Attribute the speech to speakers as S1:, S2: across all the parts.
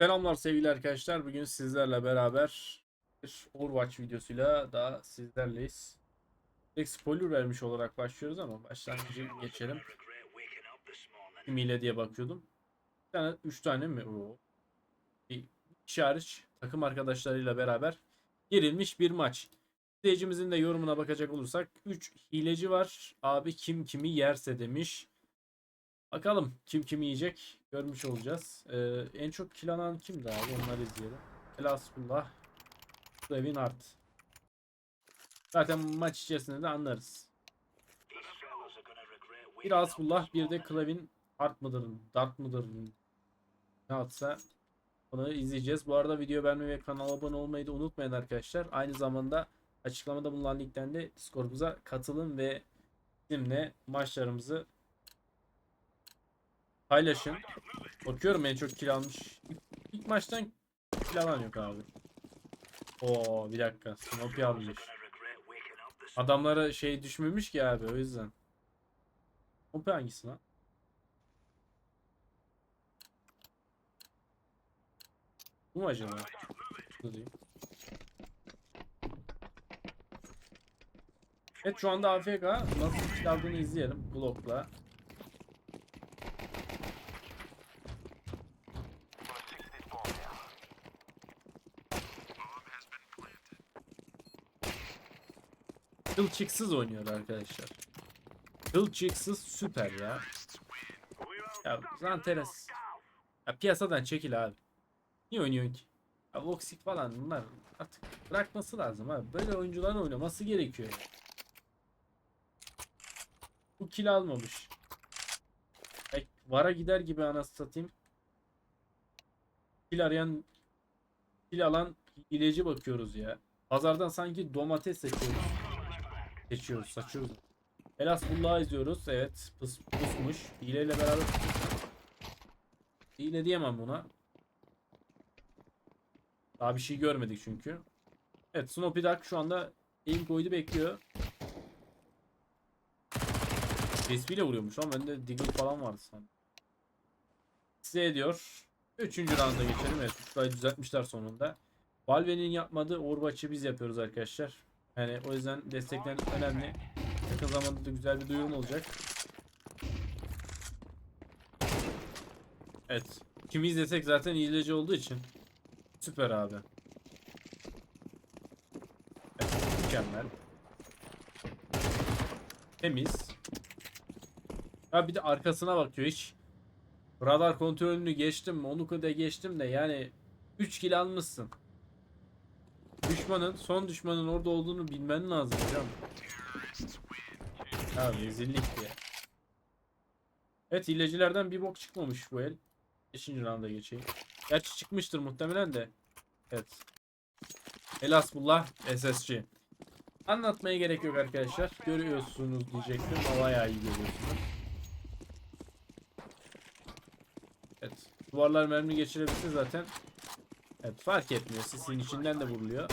S1: Selamlar sevgili arkadaşlar. Bugün sizlerle beraber bir Overwatch videosuyla daha sizlerleyiz. Direkt spoiler vermiş olarak başlıyoruz ama başlangıcı geçelim. Kim ile diye bakıyordum. Bir tane, üç tane mi? Oo. Bir kişi takım arkadaşlarıyla beraber girilmiş bir maç. İzleyicimizin de yorumuna bakacak olursak 3 hileci var. Abi kim kimi yerse demiş. Bakalım kim kimi yiyecek görmüş olacağız. Ee, en çok kill alan kimdi abi onları izleyelim. Elasfullah, Kevin Hart. Zaten maç içerisinde de anlarız. Bir Asfullah bir de Klavin Hart mıdır, Dart mıdır ne atsa onu izleyeceğiz. Bu arada video beğenmeyi ve kanala abone olmayı da unutmayın arkadaşlar. Aynı zamanda açıklamada bulunan linkten de Discord'umuza katılın ve bizimle maçlarımızı paylaşın. Bakıyorum en çok kill almış. İlk, maçtan kill yok abi. Oo bir dakika. Snoopy almış. Adamlara şey düşmemiş ki abi o yüzden. Snoopy hangisi lan? Bu mu acaba? Değil. Evet şu anda AFK. Nasıl kill aldığını izleyelim. Glock'la. Kılçıksız oynuyor arkadaşlar. Kılçıksız süper ya. Ya Zanteres. Ya piyasadan çekil abi. Niye oynuyorsun ki? Ya Voxic falan bunlar artık bırakması lazım abi. Böyle oyuncuların oynaması gerekiyor. Bu kill almamış. Ya Vara gider gibi anası satayım. Kill arayan kill alan ilacı bakıyoruz ya. Pazardan sanki domates seçiyoruz. Seçiyoruz, saçıyoruz. Elasfullah'ı izliyoruz. Evet, pıs, pusmuş. Hileyle beraber Hile diyemem buna. Daha bir şey görmedik çünkü. Evet, Snoopy Duck şu anda aim koydu bekliyor. Resmiyle vuruyormuş ama bende Diggle falan vardı sanırım. Size ediyor. Üçüncü rounda geçelim. Evet, düzeltmişler sonunda. Valve'nin yapmadığı Overwatch'ı biz yapıyoruz arkadaşlar. Yani o yüzden destekleriniz önemli. Yakın zamanda da güzel bir duyurum olacak. Evet. Kimi izlesek zaten iyileci olduğu için. Süper abi. Evet, mükemmel. Temiz. Ya bir de arkasına bakıyor hiç. Radar kontrolünü geçtim. Onu da geçtim de yani 3 kill almışsın. Düşmanın, son düşmanın orada olduğunu bilmen lazım hocam. Ya rezillik ya. Evet hilecilerden bir bok çıkmamış bu el. 5. rounda geçeyim. Gerçi çıkmıştır muhtemelen de. Evet. Elasbullah SSG. Anlatmaya gerek yok arkadaşlar. Görüyorsunuz diyecektim bayağı iyi görüyorsunuz. Evet. Duvarlar mermi geçirebilse zaten Evet fark etmiyor. Sisin içinden de vuruluyor.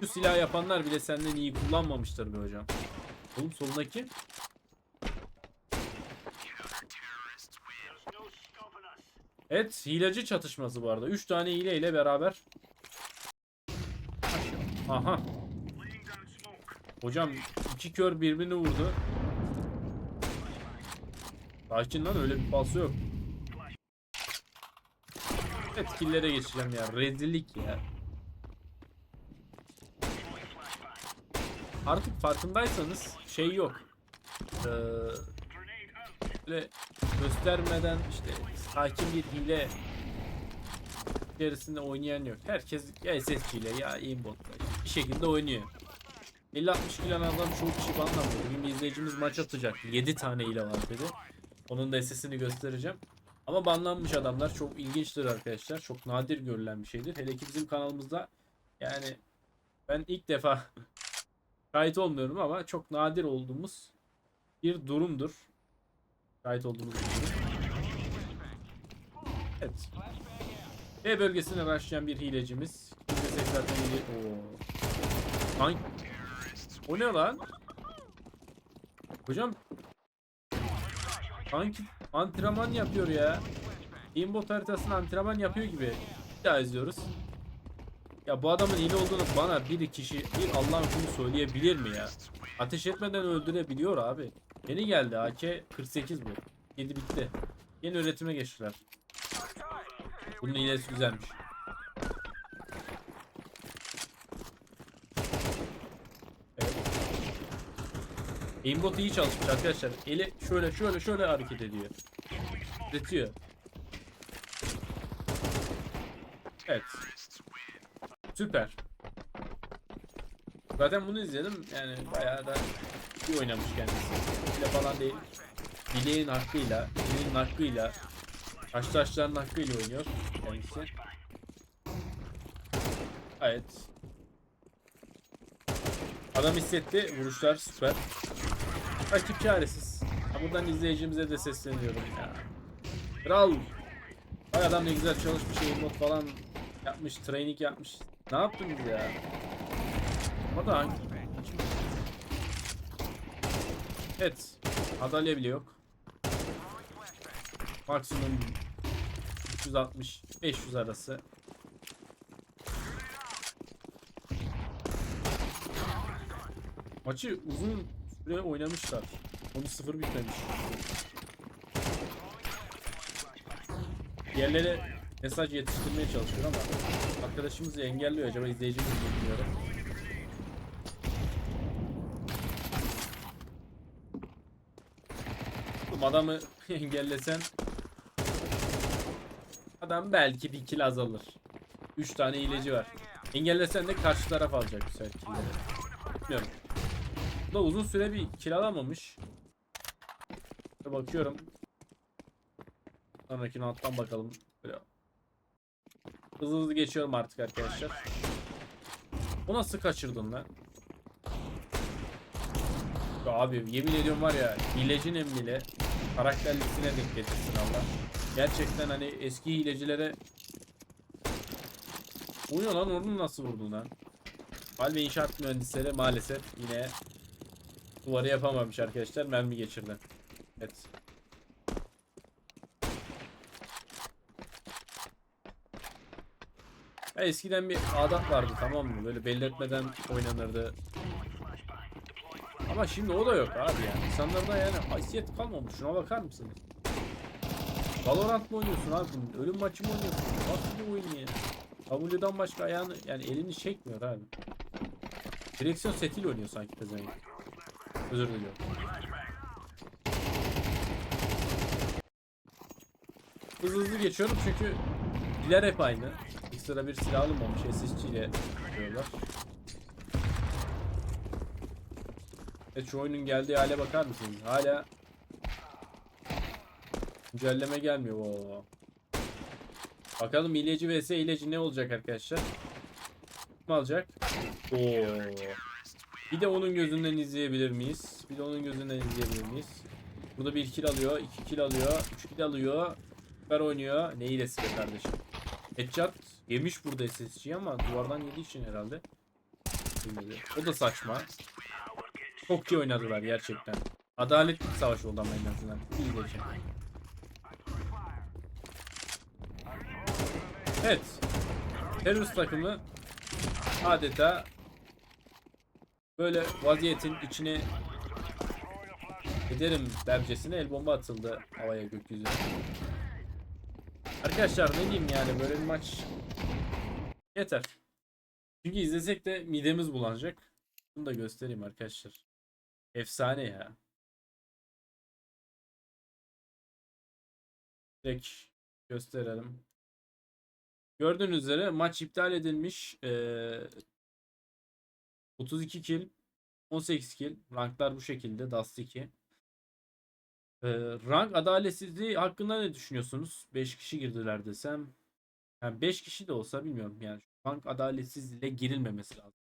S1: Şu silah yapanlar bile senden iyi kullanmamıştır be hocam. Oğlum solundaki. Evet hileci çatışması bu arada. 3 tane hile ile beraber. Aha. Hocam iki kör birbirini vurdu. Sakin lan öyle bir falso yok. Evet killere geçeceğim ya. Rezillik ya. Artık farkındaysanız şey yok. Ee, böyle göstermeden işte sakin bir hile içerisinde oynayan yok. Herkes ya SSG ile ya aimbot'la bir şekilde oynuyor. 50-60 kilo adam çoğu kişi banlandı. Bugün izleyicimiz maç atacak. 7 tane ile var dedi. Onun da SS'ini göstereceğim. Ama banlanmış adamlar çok ilginçtir arkadaşlar. Çok nadir görülen bir şeydir. Hele ki bizim kanalımızda yani ben ilk defa şahit olmuyorum ama çok nadir olduğumuz bir durumdur. Şahit olduğumuz bir durum. Evet. B bölgesine başlayan bir hilecimiz. Zaten. O ne lan? Hocam... Sanki antrenman yapıyor ya. Aimbot haritasını antrenman yapıyor gibi. Bir daha izliyoruz. Ya bu adamın hile olduğunu bana bir kişi bir Allah'ın kulu söyleyebilir mi ya? Ateş etmeden öldürebiliyor abi. Yeni geldi AK-48 bu. Yedi bitti. Yeni üretime geçtiler. Bunun hilesi güzelmiş. Evet. Aimbot iyi çalışmış arkadaşlar. Eli şöyle şöyle şöyle hareket ediyor. Üretiyor. Evet. Süper. Zaten bunu izledim. Yani bayağı da iyi oynamış kendisi. Bile falan değil. Bileğin hakkıyla, bileğin hakkıyla, taş taşların hakkıyla oynuyor kendisi. Evet. Adam hissetti. Vuruşlar süper. Rakip çaresiz. Ha, buradan izleyicimize de sesleniyorum ya. Kral. Vay adam ne güzel çalışmış, mod falan yapmış, training yapmış. Ne yaptınız ya? Ama da hangi? Evet. Madalya bile yok. Maksimum 360 500 arası. Maçı uzun süre oynamışlar. 10-0 bitmemiş. Diğerleri mesaj yetiştirmeye çalışıyor ama arkadaşımız engelliyor acaba izleyicimiz mi bilmiyorum. Adamı engellesen adam belki bir kill azalır. 3 tane hileci var. Engellesen de karşı taraf alacak bu. Bilmiyorum. Bu da uzun süre bir kill alamamış. Bakıyorum. Sonraki alttan bakalım. Böyle hızlı hızlı geçiyorum artık arkadaşlar. O nasıl kaçırdın lan? Ya abi yemin ediyorum var ya hilecin emniyle karakterlisine denk getirsin Allah. Gerçekten hani eski hilecilere Bu ne lan onu nasıl vurdun lan? Valve inşaat mühendisleri maalesef yine duvarı yapamamış arkadaşlar mermi geçirdi. Evet. Ya eskiden bir adat vardı tamam mı? Böyle belli etmeden oynanırdı. Ama şimdi o da yok abi yani. İnsanlarda yani haysiyet kalmamış. Şuna bakar mısınız? Valorant mı oynuyorsun abi? Ölüm maçı mı oynuyorsun? Nasıl bir oyun ya? W'dan başka ayağını yani elini çekmiyor abi. Direksiyon setiyle oynuyor sanki pezevenk. Özür diliyorum. Hızlı hızlı geçiyorum çünkü Diler hep aynı. Ekstra bir silah alınmamış. SSC ile yapıyorlar. Evet şu oyunun geldiği hale bakar mısınız? Hala güncelleme gelmiyor. Oo. Bakalım hileci vs hileci ne olacak arkadaşlar? Kim alacak? Oo. Bir de onun gözünden izleyebilir miyiz? Bir de onun gözünden izleyebilir miyiz? Burada bir kill alıyor, iki kill alıyor, üç kill alıyor. Süper oynuyor. Ne hilesi be kardeşim? Headshot yemiş burada SSG'yi ama duvardan yediği için herhalde. Bilmedi. O da saçma. Çok iyi oynadılar gerçekten. Adaletli bir savaş oldu ama en azından. İyi geçen. Evet. Terörist takımı adeta böyle vaziyetin içine ederim dercesine el bomba atıldı havaya gökyüzüne. Arkadaşlar ne diyeyim yani böyle bir maç yeter. Çünkü izlesek de midemiz bulanacak. Bunu da göstereyim arkadaşlar. Efsane ya. Direkt gösterelim. Gördüğünüz üzere maç iptal edilmiş. Ee, 32 kill, 18 kill. Ranklar bu şekilde. Dust 2. Ee, rank adaletsizliği hakkında ne düşünüyorsunuz? 5 kişi girdiler desem. Yani 5 kişi de olsa bilmiyorum yani. Rank adaletsizliğe girilmemesi lazım.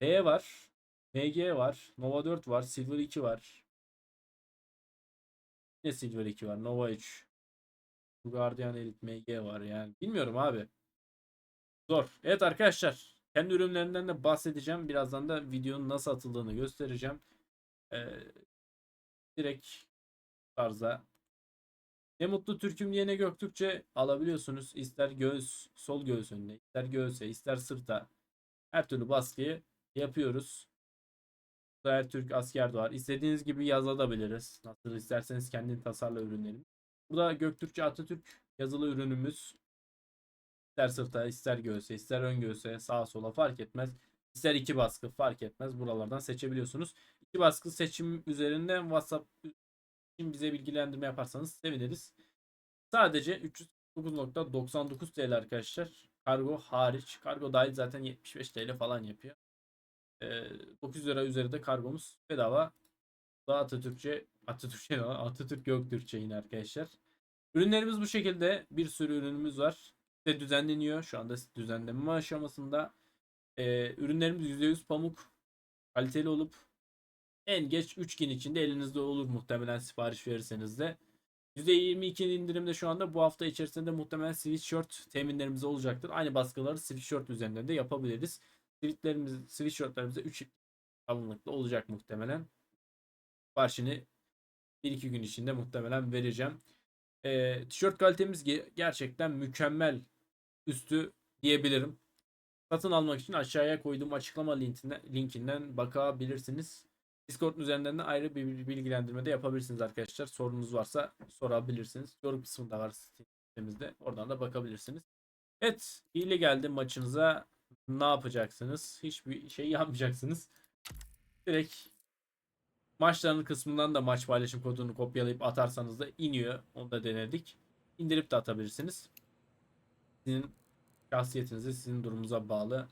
S1: D var. MG var. Nova 4 var. Silver 2 var. Ne Silver 2 var? Nova 3. Guardian Elite MG var yani. Bilmiyorum abi. Zor. Evet arkadaşlar. Kendi ürünlerinden de bahsedeceğim. Birazdan da videonun nasıl atıldığını göstereceğim. Ee, direkt tarzda. Ne mutlu Türk'üm diyene Göktürkçe alabiliyorsunuz. İster göğüs, sol göğüs önüne, ister göğüse, ister sırta. Her türlü baskıyı yapıyoruz. Her Türk asker de var. İstediğiniz gibi yazabiliriz. Nasıl isterseniz kendin tasarla ürünlerim. Burada Göktürkçe Atatürk yazılı ürünümüz. İster sırta, ister göğse, ister ön göğse, sağa sola fark etmez. İster iki baskı fark etmez. Buralardan seçebiliyorsunuz. İki baskı seçim üzerinden WhatsApp için bize bilgilendirme yaparsanız seviniriz. Sadece 309.99 TL arkadaşlar. Kargo hariç. Kargo dahil zaten 75 TL falan yapıyor. Ee, 900 lira üzeri de kargomuz bedava. Da Atatürkçe, Atatürkçe? Atatürk Göktürkçe yine arkadaşlar. Ürünlerimiz bu şekilde. Bir sürü ürünümüz var. İşte düzenleniyor. Şu anda düzenleme aşamasında. Ee, ürünlerimiz %100 pamuk. Kaliteli olup en geç 3 gün içinde elinizde olur muhtemelen sipariş verirseniz de. %22 indirimde şu anda bu hafta içerisinde muhtemelen sweatshirt teminlerimiz olacaktır. Aynı baskıları sweatshirt üzerinden de yapabiliriz. Sweatlerimiz, sweatshirtlerimize 3 kalınlıkta olacak muhtemelen. Siparişini 1-2 gün içinde muhtemelen vereceğim. Ee, tişört kalitemiz ge- gerçekten mükemmel üstü diyebilirim. Satın almak için aşağıya koyduğum açıklama linkinden, linkinden bakabilirsiniz. Discord üzerinden de ayrı bir bilgilendirme de yapabilirsiniz arkadaşlar. Sorunuz varsa sorabilirsiniz. Yorum kısmında var sitemizde. Oradan da bakabilirsiniz. Evet. hile geldi maçınıza. Ne yapacaksınız? Hiçbir şey yapmayacaksınız. Direkt maçların kısmından da maç paylaşım kodunu kopyalayıp atarsanız da iniyor. Onu da denedik. İndirip de atabilirsiniz. Sizin şahsiyetinize, sizin durumunuza bağlı.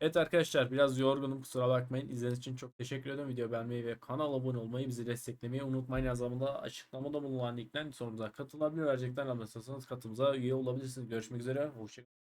S1: Evet arkadaşlar biraz yorgunum kusura bakmayın. İzlediğiniz için çok teşekkür ederim. Video beğenmeyi ve kanala abone olmayı bizi desteklemeyi unutmayın. Yazamında açıklamada bulunan linkten sorumuza katılabilir. Verecekten almışsanız katılımıza üye olabilirsiniz. Görüşmek üzere. Hoşçakalın.